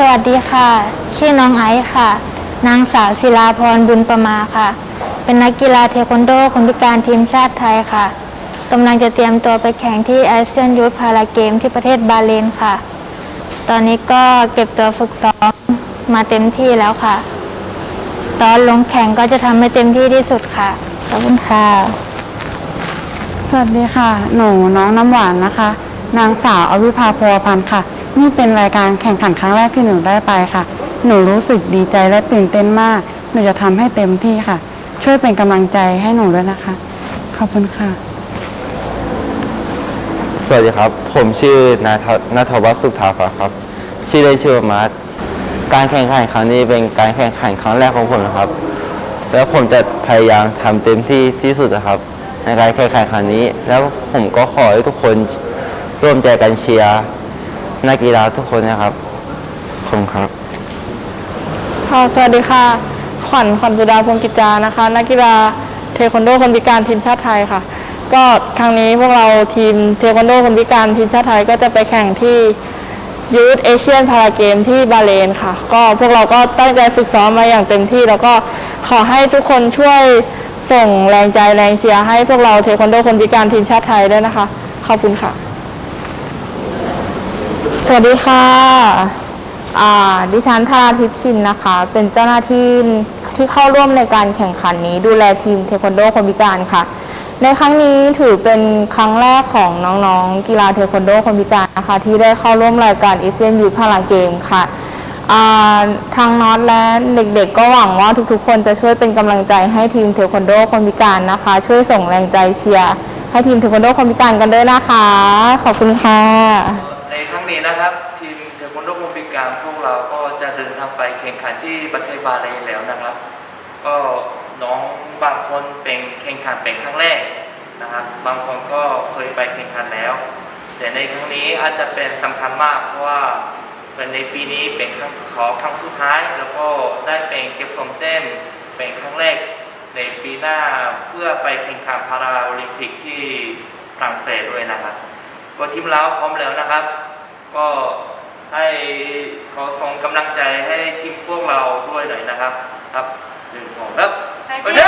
สวัสดีค่ะ ชื่อน้องไอซ์ค่ะ นางสาวศิลาพรบุญประมาค่ะ เป็นนักกีฬาเทควันโดคนพิการทีมชาติไทยค่ะกำลังจะเตรียมตัวไปแข่งที่อาเซียนยูทพาราเกมที่ประเทศบาเรนค่ะ ตอนนี้ก็เก็บตัวฝึกซ้อมมาเต็มที่แล้วค่ะ ตอนลงแข่งก็จะทำให้เต็มที่ที่สุดค่ะ ขอบคุณค่ะ สวัสดีค่ะ หนูน้องน้ำหวานนะคะ นางสาวอวิภาพัวพันธ์ค่ะ นี่เป็นรายการแข่งขันครั้งแรกที่หนูได้ไปค่ะ หนูรู้สึกดีใจและตื่นเต้นมาก หนูจะทำให้เต็มที่ค่ะ ช่วยเป็นกำลังใจให้หนูด้วยนะคะ ขอบคุณค่ะ สวัสดีครับ ผมชื่อนาทนาทวัฒน์สุขถาภาครับ ชื่อได้ชื่อว่ามาร์ทการแข่งขันครั้งนี้เป็นการแข่งขันครั้งแรกของผมนะครับ แล้วผมจะพยายามทำเต็มที่ที่สุดนะครับ ในการแข่งขันครั้งนี้ แล้วผมก็ขอให้ทุกคนร่วมใจกันเชียร์ นักกีฬาทุกคนนะครับขอบคุณครับ ค่ะสวัสดีค่ะ ขวัญขวัญสุดาพงศ์กิจจานะคะ นักกีฬาเทควันโดคนพิการทีมชาติไทยค่ะ ก็ครั้งนี้พวกเราทีมเทควันโดคนพิการทีมชาติไทยก็จะไปแข่งที่ยูทเอเชียนพาราเกมที่บาเรนค่ะ ก็พวกเราก็ตั้งใจฝึกซ้อมมาอย่างเต็มที่ แล้วก็ขอให้ทุกคนช่วยส่งแรงใจแรงเชียร์ให้พวกเราเทควันโดคนพิการทีมชาติไทยด้วยนะคะ ขอบคุณค่ะ สวัสดีค่ะดิฉันธาราทิพย์ชินนะคะ เป็นเจ้าหน้าที่ที่เข้าร่วมในการแข่งขันนี้ ดูแลทีมเทควันโดคนพิการค่ะ ในครั้งนี้ถือเป็นครั้งแรกของน้องๆ กีฬาเทควันโดคนพิการนะคะ ที่ได้เข้าร่วมรายการเอเชียนยูพาราเกมค่ะทางน็อตและเด็กๆ ก็หวังว่าทุกๆ คนจะช่วยเป็นกำลังใจให้ทีมเทควันโดคนพิการนะคะ ช่วยส่งแรงใจเชียร์ให้ทีมเทควันโดคนพิการกันด้วยนะคะ ขอบคุณค่ะ นี้นะครับ ทีมเทควันโดโอลิมปิกการพวกเราก็จะเดินทางไปแข่งขันที่ประเทศบาเรนแล้วนะครับ ก็น้องบางคนเป็นแข่งขันเป็นครั้งแรกนะครับ บางคนก็เคยไปแข่งขันแล้ว แต่ในครั้งนี้อาจจะเป็นสำคัญมากเพราะว่าเป็นในปีนี้เป็นครั้งขอครั้งสุดท้าย แล้วก็ได้เป็นเก็บสมแต้มเป็นครั้งแรกในปีหน้าเพื่อไปแข่งขันพาราโอลิมปิกที่ฝรั่งเศสด้วยนะครับก็ทีมเราพร้อมแล้วนะครับ ก็ให้ขอส่งกำลังใจให้ทีมพวกเราด้วยหน่อยนะครับ ครับหนึ่งสองครับไปเด้